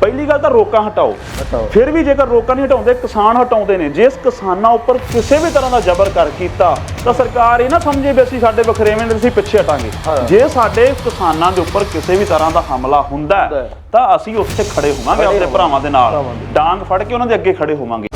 ਪਹਿਲੀ ਗੱਲ ਤਾਂ ਰੋਕਾਂ ਹਟਾਓ। ਫਿਰ ਵੀ ਜੇਕਰ ਰੋਕਾਂ ਨਹੀਂ ਹਟਾਉਂਦੇ ਕਿਸਾਨ ਹਟਾਉਂਦੇ ਨੇ ਜੇ ਕਿਸਾਨਾਂ ਉੱਪਰ ਕਿਸੇ ਵੀ ਤਰ੍ਹਾਂ ਦਾ ਜ਼ਬਰ ਕਰ ਕੀਤਾ ਤਾਂ ਸਰਕਾਰ ਇਹ ਨਾ ਸਮਝੇ ਵੀ ਅਸੀਂ ਸਾਡੇ ਵਖਰੇਵੇਂ ਦੇ ਅਸੀਂ ਪਿੱਛੇ ਹਟਾਂਗੇ। ਜੇ ਸਾਡੇ ਕਿਸਾਨਾਂ ਦੇ ਉੱਪਰ ਕਿਸੇ ਵੀ ਤਰ੍ਹਾਂ ਦਾ ਹਮਲਾ ਹੁੰਦਾ। ਤਾਂ ਅਸੀਂ ਉੱਥੇ ਖੜੇ ਹੋਵਾਂਗੇ ਆਪਣੇ। ਭਰਾਵਾਂ ਦੇ ਨਾਲ। ਡਾਂਗ ਫੜ ਕੇ ਉਹਨਾਂ ਦੇ ਅੱਗੇ ਖੜੇ ਹੋਵਾਂਗੇ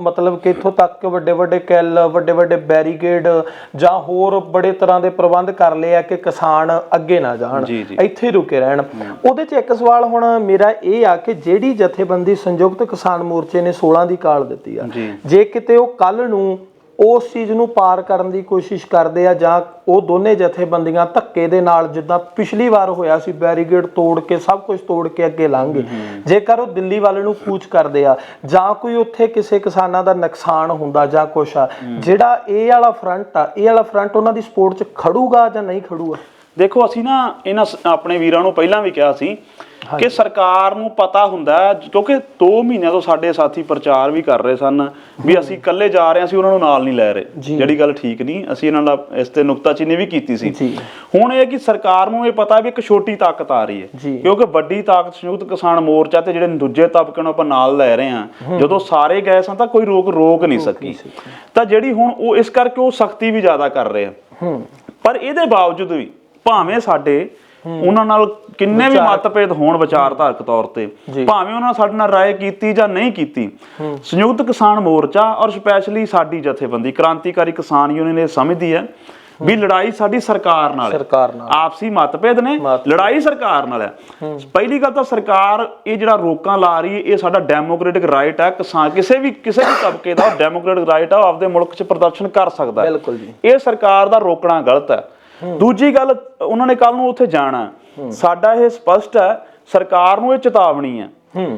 ਮਤਲਬ ਕਿ ਇੱਥੋਂ ਤੱਕ ਕਿ ਵੱਡੇ ਵੱਡੇ ਕੈਲ ਵੱਡੇ ਵੱਡੇ ਬੈਰੀਕੇਡ ਜਾਂ ਹੋਰ ਬੜੇ ਤਰ੍ਹਾਂ ਦੇ ਪ੍ਰਬੰਧ ਕਰ ਲਏ ਆ ਕਿ ਕਿਸਾਨ ਅੱਗੇ ਨਾ ਜਾਣ। ਇੱਥੇ ਰੁਕੇ ਰਹਿਣ ਉਹਦੇ 'ਚ ਇੱਕ ਸਵਾਲ ਹੁਣ ਮੇਰਾ ਇਹ ਆ ਕਿ ਜਿਹੜੀ ਜਥੇਬੰਦੀ ਸੰਯੁਕਤ ਕਿਸਾਨ ਮੋਰਚੇ ਨੇ 16 ਦੀ ਕਾਲ ਦਿੱਤੀ ਆ। ਜੇ ਕਿਤੇ ਉਹ ਕੱਲ ਨੂੰ ਉਸ ਚੀਜ਼ ਨੂੰ ਪਾਰ ਕਰਨ ਦੀ ਕੋਸ਼ਿਸ਼ ਕਰਦੇ ਆ ਜਾਂ ਉਹ ਦੋਨੇ ਜਥੇਬੰਦੀਆਂ ਧੱਕੇ ਦੇ ਨਾਲ ਜਿੱਦਾਂ ਪਿਛਲੀ ਵਾਰ ਹੋਇਆ ਸੀ ਬੈਰੀਗੇਡ ਤੋੜ ਕੇ ਸਭ ਕੁਝ ਤੋੜ ਕੇ ਅੱਗੇ ਲੰਘ ਜੇਕਰ ਉਹ ਦਿੱਲੀ ਵੱਲ ਨੂੰ ਕੂਚ ਕਰਦੇ ਆ ਜਾਂ ਕੋਈ ਉੱਥੇ ਕਿਸੇ ਕਿਸਾਨਾਂ ਦਾ ਨੁਕਸਾਨ ਹੁੰਦਾ ਜਾਂ ਕੁਛ ਆ ਜਿਹੜਾ ਇਹ ਵਾਲਾ ਫਰੰਟ ਆ ਇਹ ਵਾਲਾ ਫਰੰਟ ਉਹਨਾਂ ਦੀ ਸਪੋਰਟ 'ਚ ਖੜੂਗਾ ਜਾਂ ਨਹੀਂ ਖੜੂਗਾ? ਦੇਖੋ ਅਸੀਂ ਨਾ ਇਹਨਾਂ ਸ- ਆਪਣੇ ਵੀਰਾਂ ਨੂੰ ਪਹਿਲਾਂ ਵੀ ਕਿਹਾ ਸੀ ਕਿ ਸਰਕਾਰ ਨੂੰ ਪਤਾ ਹੁੰਦਾ ਹੈ, ਕਿਉਂਕਿ 2 ਮਹੀਨਿਆਂ ਤੋਂ ਸਾਡੇ ਸਾਥੀ ਪ੍ਰਚਾਰ ਵੀ ਕਰ ਰਹੇ ਸਨ ਵੀ ਅਸੀਂ ਇਕੱਲੇ ਜਾ ਰਹੇ ਹਾਂ ਅਸੀਂ ਉਹਨਾਂ ਨੂੰ ਨਾਲ ਨਹੀਂ ਲੈ ਰਹੇ। ਜੀ। ਜਿਹੜੀ ਗੱਲ ਠੀਕ ਨਹੀਂ ਅਸੀਂ ਇਹਨਾਂ ਨਾਲ ਇਸ ਤੇ ਨੁਕਤਾਚੀਨੀ ਵੀ ਕੀਤੀ ਸੀ। ਜੀ। ਹੁਣ ਇਹ ਕਿ ਸਰਕਾਰ ਨੂੰ ਇਹ ਪਤਾ ਵੀ ਇੱਕ ਛੋਟੀ ਤਾਕਤ ਆ ਰਹੀ ਹੈ। ਜੀ। ਕਿਉਂਕਿ ਵੱਡੀ ਤਾਕਤ ਸੰਯੁਕਤ ਕਿਸਾਨ ਮੋਰਚਾ ਤੇ ਜਿਹੜੇ ਦੂਜੇ ਤਬਕੇ ਨੂੰ ਆਪਾਂ ਨਾਲ ਲੈ ਰਹੇ ਹਾਂ ਜਦੋਂ ਸਾਰੇ ਗਏ ਸਨ ਤਾਂ ਕੋਈ ਰੋਕ ਰੋਕ ਨਹੀਂ ਸਕੀ। ਤਾਂ ਜਿਹੜੀ ਹੁਣ ਉਹ ਇਸ ਕਰਕੇ ਉਹ ਸਖਤੀ ਵੀ ਜ਼ਿਆਦਾ ਕਰ ਰਹੇ ਆ। ਪਰ ਇਹਦੇ ਬਾਵਜੂਦ ਵੀ ਭਾਵੇਂ ਸਾਡੇ ਉਹਨਾਂ ਨਾਲ ਕਿੰਨੇ ਵੀ ਮਤਭੇਦ ਹੋਣ ਵਿਚਾਰਧਾਰਕ ਤੌਰ ਤੇ। ਭਾਵੇਂ ਉਹਨਾਂ ਸਾਡੇ ਨਾਲ ਰਾਏ ਕੀਤੀ ਜਾਂ ਨਹੀਂ ਕੀਤੀ ਸੰਯੁਕਤ ਕਿਸਾਨ ਮੋਰਚਾ ਔਰ ਸਪੈਸ਼ਲੀ ਸਾਡੀ ਜਥੇਬੰਦੀ ਕ੍ਰਾਂਤੀਕਾਰੀ ਕਿਸਾਨ ਯੂਨੀਅਨ ਇਹ ਸਮਝਦੀ ਹੈ ਵੀ ਲੜਾਈ ਸਾਡੀ ਸਰਕਾਰ ਨਾਲ ਸਰਕਾਰ ਨਾਲ। ਆਪਸੀ ਮਤਭੇਦ ਨੇ। ਲੜਾਈ ਸਰਕਾਰ ਨਾਲ ਹੈ। ਪਹਿਲੀ ਗੱਲ ਤਾਂ ਸਰਕਾਰ ਇਹ ਜਿਹੜਾ ਰੋਕਾਂ ਲਾ ਰਹੀ ਹੈ ਇਹ ਸਾਡਾ ਡੈਮੋਕ੍ਰੈਟਿਕ ਰਾਈਟ ਹੈ। ਕਿਸਾਨ ਕਿਸੇ ਵੀ ਕਿਸੇ ਵੀ ਤਬਕੇ ਦਾ ਡੈਮੋਕ੍ਰੈਟਿਕ ਰਾਈਟ ਹੈ ਉਹ ਆਪਦੇ ਮੁਲਕ 'ਚ ਪ੍ਰਦਰਸ਼ਨ ਕਰ ਸਕਦਾ ਹੈ। ਬਿਲਕੁਲ ਜੀ। ਇਹ ਸਰਕਾਰ ਦਾ ਰੋਕਣਾ ਗਲਤ ਹੈ। ਦੂਜੀ ਗੱਲ ਉਹਨਾਂ ਨੇ ਕੱਲ ਨੂੰ ਉੱਥੇ ਜਾਣਾ। ਸਾਡਾ ਇਹ ਸਪਸ਼ਟ ਹੈ ਸਰਕਾਰ ਨੂੰ ਇਹ ਚੇਤਾਵਨੀ ਹੈ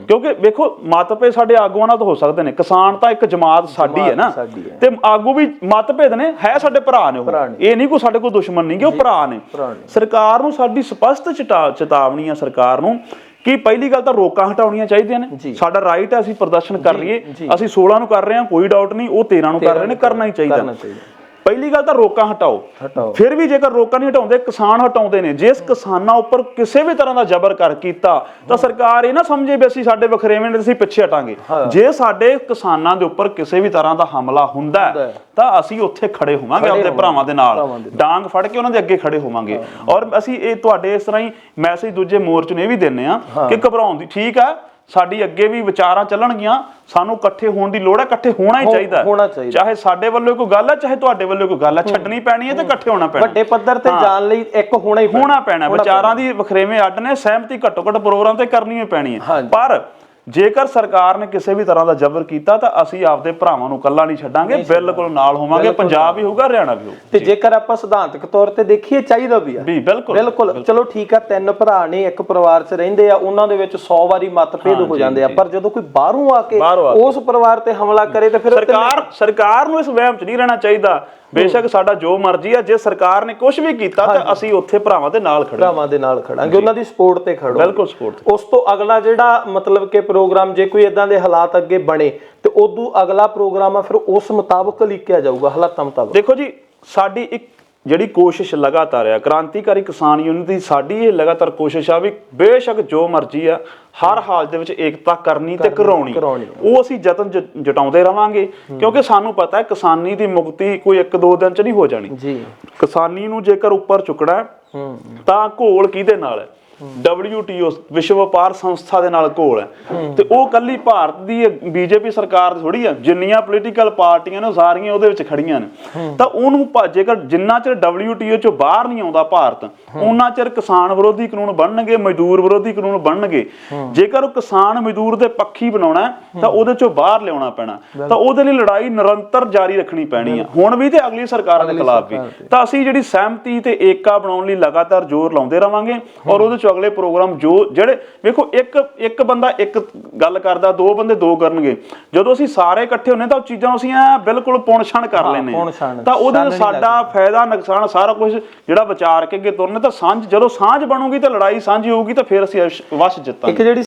ਕਿਉਂਕਿ ਵੇਖੋ ਮਤਭੇਦ ਸਾਡੇ ਆਗੂਆਂ ਨਾਲ ਤਾਂ ਹੋ ਸਕਦੇ ਨੇ ਕਿਸਾਨ ਤਾਂ ਇੱਕ ਜਮਾਤ ਸਾਡੀ ਹੈ ਨਾ। ਤੇ ਆਗੂ ਵੀ ਮਤਭੇਦ ਨੇ ਹੈ ਸਾਡੇ ਭਰਾ ਨੇ ਉਹ। ਇਹ ਨਹੀਂ ਕੋਈ ਸਾਡੇ ਕੋਲ ਦੁਸ਼ਮਣ ਨਹੀਂ ਕਿ ਉਹ ਭਰਾ ਨੇ। ਸਰਕਾਰ ਨੂੰ ਸਾਡੀ ਸਪਸ਼ਟ ਚੇਤਾ- ਚੇਤਾਵਨੀ ਹੈ ਸਰਕਾਰ ਨੂੰ ਕਿ ਪਹਿਲੀ ਗੱਲ ਤਾਂ ਰੋਕਾਂ ਹਟਾਉਣੀਆਂ ਚਾਹੀਦੀਆਂ ਨੇ। ਸਾਡਾ ਰਾਈਟ ਹੈ ਅਸੀਂ ਪ੍ਰਦਰਸ਼ਨ ਕਰ ਲਈਏ। ਅਸੀਂ 16 ਨੂੰ ਕਰ ਰਹੇ ਹਾਂ ਕੋਈ ਡਾਊਟ ਨਹੀਂ ਉਹ 13 ਨੂੰ ਕਰ ਰਹੇ ਨੇ ਕਰਨਾ ਹੀ ਚਾਹੀਦਾ ਪਹਿਲੀ ਗੱਲ ਤਾਂ ਰੋਕਾਂ ਹਟਾਓ। ਹਟਾਓ। ਫਿਰ ਵੀ ਜੇਕਰ ਰੋਕਾਂ ਨਹੀਂ ਹਟਾਉਂਦੇ ਕਿਸਾਨ ਹਟਾਉਂਦੇ ਨੇ। ਜੇ ਇਸ ਕਿਸਾਨਾਂ ਉੱਪਰ ਕਿਸੇ ਵੀ ਤਰ੍ਹਾਂ ਦਾ ਜ਼ਬਰ ਕਰ ਕੀਤਾ ਤਾਂ ਸਰਕਾਰ ਇਹ ਨਾ ਸਮਝੇ ਵੀ ਅਸੀਂ ਸਾਡੇ ਵਖਰੇਵੇਂ ਦੇ ਅਸੀਂ ਪਿੱਛੇ ਹਟਾਂਗੇ। ਜੇ ਸਾਡੇ ਕਿਸਾਨਾਂ ਦੇ ਉੱਪਰ ਕਿਸੇ ਵੀ ਤਰ੍ਹਾਂ ਦਾ ਹਮਲਾ ਹੁੰਦਾ। ਤਾਂ ਅਸੀਂ ਉੱਥੇ ਖੜੇ ਹੋਵਾਂਗੇ ਆਪਣੇ ਭਰਾਵਾਂ ਦੇ ਨਾਲ। ਭਰਾਵਾਂ ਦੇ ਨਾਲ। ਡਾਂਗ ਫੜ ਕੇ ਉਹਨਾਂ ਦੇ ਅੱਗੇ ਖੜੇ ਹੋਵਾਂਗੇ। ਔਰ ਅਸੀਂ ਇਹ ਤੁਹਾਡੇ ਇਸ ਤਰ੍ਹਾਂ ਹੀ ਮੈਸੇਜ ਦੂਜੇ ਮੋਰਚੇ ਨੂੰ ਇਹ ਵੀ ਦਿੰਨੇ ਆ ਕਿ ਘਬਰਾਉਣ ਦੀ ਠੀਕ ਆ ਸਾਡੀ ਅੱਗੇ ਵੀ ਵਿਚਾਰਾਂ ਚੱਲਣਗੀਆਂ ਸਾਨੂੰ ਇਕੱਠੇ ਹੋਣ ਦੀ ਲੋੜ ਹੈ ਇਕੱਠੇ ਹੋਣਾ ਹੀ ਚਾਹੀਦਾ। ਹੋਣਾ ਚਾਹੀਦਾ। ਚਾਹੇ ਸਾਡੇ ਵੱਲੋਂ ਕੋਈ ਗੱਲ ਹੈ ਚਾਹੇ ਤੁਹਾਡੇ ਵੱਲੋਂ ਕੋਈ ਗੱਲ ਹੈ ਛੱਡਣੀ ਪੈਣੀ ਹੈ ਤੇ ਇਕੱਠੇ ਹੋਣਾ ਪੈਣਾ ਵੱਡੇ ਪੱਧਰ ਤੇ। ਜਾਣ ਲਈ ਇੱਕ ਹੋਣਾ ਹੀ ਹੋਣਾ ਪੈਣਾ ਵਿਚਾਰਾਂ ਦੀ ਵਖਰੇਵੇਂ ਅੱਡ ਨੇ ਸਹਿਮਤੀ ਘੱਟੋ ਘੱਟ ਪ੍ਰੋਗਰਾਮ ਤੇ ਕਰਨੀ ਹੀ ਪੈਣੀ ਹੈ। ਪਰ ਜੇਕਰ ਸਰਕਾਰ ਨੇ ਕਿਸੇ ਵੀ ਤਰ੍ਹਾਂ ਦਾ ਜ਼ਬਰ ਕੀਤਾ ਤਾਂ ਅਸੀਂ ਆਪਦੇ ਭਰਾਵਾਂ ਨੂੰ ਇਕੱਲਾ ਨਹੀਂ ਛੱਡਾਂਗੇ ਬਿਲਕੁਲ ਨਾਲ ਹੋਵਾਂਗੇ ਪੰਜਾਬ ਵੀ ਹੋਊਗਾ ਹਰਿਆਣਾ ਵੀ ਹੋਊਗਾ। ਤੇ ਜੇਕਰ ਆਪਾਂ ਸਿਧਾਂਤਕ ਤੌਰ ਤੇ ਦੇਖੀਏ ਚਾਹੀਦਾ ਵੀ ਆ। ਵੀ ਬਿਲਕੁਲ ਬਿਲਕੁਲ। ਚਲੋ ਠੀਕ ਆ ਤਿੰਨ ਭਰਾ ਨੇ ਇੱਕ ਪਰਿਵਾਰ 'ਚ ਰਹਿੰਦੇ ਆ ਉਹਨਾਂ ਦੇ ਵਿੱਚ 100 ਵਾਰੀ ਮਤਭੇਦ ਹੋ ਜਾਂਦੇ ਆ। ਪਰ ਜਦੋਂ ਕੋਈ ਬਾਹਰੋਂ ਆ ਕੇ। ਉਸ ਪਰਿਵਾਰ ਤੇ ਹਮਲਾ ਕਰੇ ਤੇ ਫਿਰ ਸਰਕਾਰ ਸਰਕਾਰ ਨੂੰ ਇਸ ਵਹਿਮ 'ਚ ਨਹੀਂ ਰਹਿਣਾ ਚਾਹੀਦਾ। ਬੇਸ਼ੱਕ ਸਾਡਾ ਜੋ ਮਰਜ਼ੀ ਆ ਜੇ ਸਰਕਾਰ ਨੇ ਕੁਝ ਵੀ ਕੀਤਾ ਤਾਂ ਅਸੀਂ ਉੱਥੇ ਭਰਾਵਾਂ ਦੇ ਨਾਲ ਖੜੇ ਭਰਾਵਾਂ ਦੇ ਨਾਲ ਖੜਾਂਗੇ ਉਹਨਾਂ ਦੀ ਸਪੋਰਟ ਤੇ ਖੜੋ ਬਿਲਕੁਲ ਸਪੋਰਟ ਉਸ ਤੋਂ ਅਗਲਾ ਜਿਹੜਾ ਮਤਲਬ ਕਿ ਪ੍ਰੋਗਰਾਮ ਜੇ ਕੋਈ ਇਦਾਂ ਦੇ ਹਾਲਾਤ ਅੱਗੇ ਬਣੇ ਤੇ ਉਦੋਂ ਅਗਲਾ ਪ੍ਰੋਗਰਾਮ ਆ ਫਿਰ ਉਸ ਮੁਤਾਬਕ ਲਿਖਿਆ ਜਾਊਗਾ ਹਾਲਾਤਾਂ ਮੁਤਾਬਕ। ਦੇਖੋ ਜੀ ਸਾਡੀ ਇੱਕ ਜਿਹੜੀ ਕੋਸ਼ਿਸ਼ ਲਗਾਤਾਰ ਆ ਕ੍ਰਾਂਤੀਕਾਰੀ ਕਿਸਾਨ ਯੂਨੀਅਨ ਦੀ ਸਾਡੀ ਇਹ ਲਗਾਤਾਰ ਕੋਸ਼ਿਸ਼ ਆ ਵੀ ਬੇਸ਼ੱਕ ਜੋ ਮਰਜ਼ੀ ਆ ਹਰ ਹਾਲ ਦੇ ਵਿੱਚ ਏਕਤਾ ਕਰਨੀ ਤੇ ਕਰਾਉਣੀ। ਕਰਾਉਣੀ। ਉਹ ਅਸੀਂ ਯਤਨ ਜ- ਜਟਾਉਂਦੇ ਰਵਾਂਗੇ ਕਿਉਂਕਿ ਸਾਨੂੰ ਪਤਾ ਹੈ ਕਿਸਾਨੀ ਦੀ ਮੁਕਤੀ ਕੋਈ ਇੱਕ ਦੋ ਦਿਨ ਚ ਨਹੀਂ ਹੋ ਜਾਣੀ। ਜੀ। ਕਿਸਾਨੀ ਨੂੰ ਜੇਕਰ ਉੱਪਰ ਚੁੱਕਣਾ ਹੈ, ਹੂੰ। ਤਾਂ ਘੋਲ ਕਿਹਦੇ ਨਾਲ ਹੈ? WTO ਵਿਸ਼ਵ ਵਪਾਰ ਸੰਸਥਾ ਦੇ ਨਾਲ ਘੋਲ ਹੈ। ਤੇ ਉਹ ਕੱਲੀ ਭਾਰਤ ਦੀ ਬੀਜੇਪੀ ਸਰਕਾਰ ਥੋੜੀ ਆ। ਜਿੰਨੀਆਂ ਪੋਲੀਟੀਕਲ ਪਾਰਟੀਆਂ ਨੇ ਸਾਰੀਆਂ ਉਹਦੇ ਵਿੱਚ ਖੜੀਆਂ ਨੇ। ਤਾਂ ਉਹਨੂੰ ਜੇਕਰ ਜਿੰਨਾ ਚਿਰ WTO ਚੋਂ ਬਾਹਰ ਨਹੀਂ ਆਉਂਦਾ ਭਾਰਤ ਉਹਨਾਂ ਚਿਰ ਕਿਸਾਨ ਵਿਰੋਧੀ ਕਾਨੂੰਨ ਬਣਨਗੇ ਮਜ਼ਦੂਰ ਵਿਰੋਧੀ ਕਾਨੂੰਨ ਬਣਨਗੇ। ਜੇਕਰ ਉਹ ਕਿਸਾਨ ਮਜ਼ਦੂਰ ਦੇ ਪੱਖੀ ਬਣਾਉਣਾ ਤਾਂ ਉਹਦੇ ਚੋਂ ਬਾਹਰ ਲਿਆਉਣਾ ਪੈਣਾ। ਤਾਂ ਉਹਦੇ ਲਈ ਲੜਾਈ ਨਿਰੰਤਰ ਜਾਰੀ ਰੱਖਣੀ ਪੈਣੀ ਆ। ਹੁਣ ਵੀ ਤੇ ਅਗਲੀ ਸਰਕਾਰਾਂ ਦੇ ਖਿਲਾਫ ਵੀ। ਤਾਂ। ਅਸੀਂ ਜਿਹੜੀ ਸਹਿਮਤੀ ਤੇ ਏਕਾ ਬਣਾਉਣ ਲਈ ਲਗਾਤਾਰ ਜ਼ੋਰ ਲਾਉਂਦੇ ਰਵਾਂਗੇ ਔਰ ਉਹਦੇ ਚ ਅਗਲੇ ਪ੍ਰੋਗਰਾਮ ਜੋ ਜਿਹੜੇ ਵੇਖੋ ਇੱਕ ਇੱਕ ਬੰਦਾ ਇੱਕ ਗੱਲ ਕਰਦਾ ਦੋ ਬੰਦੇ ਦੋ ਕਰਨਗੇ। ਜਦੋਂ ਅਸੀਂ ਸਾਰੇ ਇਕੱਠੇ ਹੁੰਨੇ ਤਾਂ ਉਹ ਚੀਜ਼ਾਂ ਅਸੀਂ ਐ ਬਿਲਕੁਲ ਪੁਣ-ਛਣ ਕਰ ਲੈਨੇ ਤਾਂ ਉਹਦੇ ਨਾਲ ਸਾਡਾ ਫਾਇਦਾ ਨੁਕਸਾਨ ਸਾਰਾ ਕੁਝ ਜਿਹੜਾ ਵਿਚਾਰ ਕੇ ਅੱਗੇ ਤੁਰਨੇ ਤਾਂ ਸਾਂਝ ਜਦੋਂ ਸਾਂਝ ਬਣੂਗੀ ਤਾਂ ਲੜਾਈ ਸਾਂਝੀ ਹੋਊਗੀ ਤਾਂ ਫਿਰ ਅਸੀਂ ਅਸ਼- ਵਸ਼ ਜਿੱਤਾਂਗੇ। ਇੱਕ ਜਿਹੜੀ